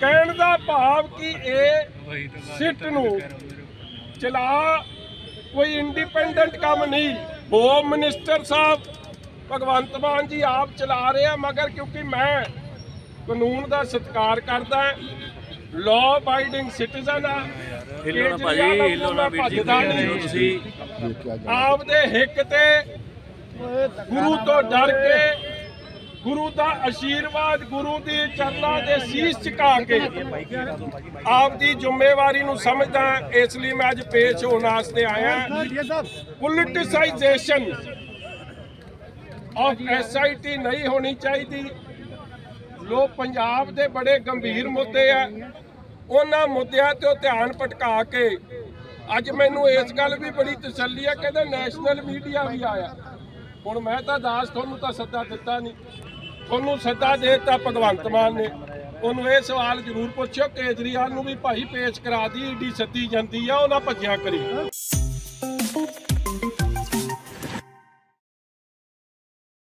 ਕਹਿਣ ਦਾ ਭਾਵ ਕਿ ਇਹ ਸਿੱਟ ਨੂੰ ਚਲਾ ਕੋਈ ਇੰਡੀਪੈਂਡੈਂਟ ਕੰਮ ਨਹੀਂ। ਹੋਮ ਮਿਨਿਸਟਰ ਸਾਹਿਬ ਭਗਵੰਤ ਮਾਨ ਜੀ ਆਪ ਚਲਾ ਰਹੇ ਆ ਮਗਰ ਕਿਉਂਕਿ ਮੈਂ ਕਾਨੂੰਨ ਦਾ ਸਤਿਕਾਰ ਕਰਦਾ ਲਾਅ ਅਬਾਈਡਿੰਗ ਸਿਟੀਜ਼ਨ ਆ। ਹਿੱਲੋ ਨਾ ਭਾਜੀ ਕੇਜਰੀਵਾਲ ਹਿੱਲੋ ਨਾ ਵੀਰ ਜੀ ਭੱਜਦਾ ਹਿੱਲੋ ਨਹੀਂ। ਤੁਸੀਂ ਆਪਦੇ ਹਿੱਕ ਤੇ ਗੁਰੂ ਤੋਂ ਡਰ ਕੇ ਗੁਰੂ ਦਾ ਆਸ਼ੀਰਵਾਦ ਗੁਰੂ ਦੀ ਚਰਨਾਂ ਦੇ ਸੀਸ ਝੁਕਾ ਕੇ ਆਪਦੀ ਜ਼ਿੰਮੇਵਾਰੀ ਨੂੰ ਸਮਝਦਾ ਇਸ ਲਈ ਮੈਂ ਅੱਜ ਪੇਸ਼ ਹੋਣ ਵਾਸਤੇ ਆਇਆ ਪੋਲਿਟਿਸਾਈਜੇਸ਼ਨ ਆਫ ਐਸਆਈਟੀ ਨਹੀਂ ਹੋਣੀ ਚਾਹੀਦੀ। ਲੋ ਪੰਜਾਬ ਦੇ ਬੜੇ ਗੰਭੀਰ ਮੁੱਦੇ ਆ। ਉਹਨਾਂ ਮੁੱਦਿਆਂ ਤੇ ਧਿਆਨ ਭਟਕਾ ਕੇ ਅੱਜ ਮੈਨੂੰ ਇਸ ਗੱਲ ਵੀ ਬੜੀ ਤਸੱਲੀ ਆ, ਕਹਿੰਦਾ ਨੈਸ਼ਨਲ ਮੀਡੀਆ ਵੀ ਆਇਆ। ਹੁਣ ਮੈਂ ਤਾਂ ਦਾਸ ਤੁਹਾਨੂੰ ਤਾਂ ਸੱਦਾ ਦਿੱਤਾ ਨਹੀਂ। ਉਹਨੂੰ ਸੱਦਾ ਦੇ ਦਿੱਤਾ ਭਗਵੰਤ ਮਾਨ ਨੇ। ਉਹਨੂੰ ਇਹ ਸਵਾਲ ਜ਼ਰੂਰ ਪੁੱਛਿਓ, ਕੇਜਰੀਵਾਲ ਨੂੰ ਵੀ ਭਾਈ ਪੇਸ਼ ਕਰਾ ਦੀ ਈਡੀ ਸੱਦੀ ਜਾਂਦੀ ਆ, ਉਹਨਾਂ ਭੱਜਿਆ ਕਰੀ।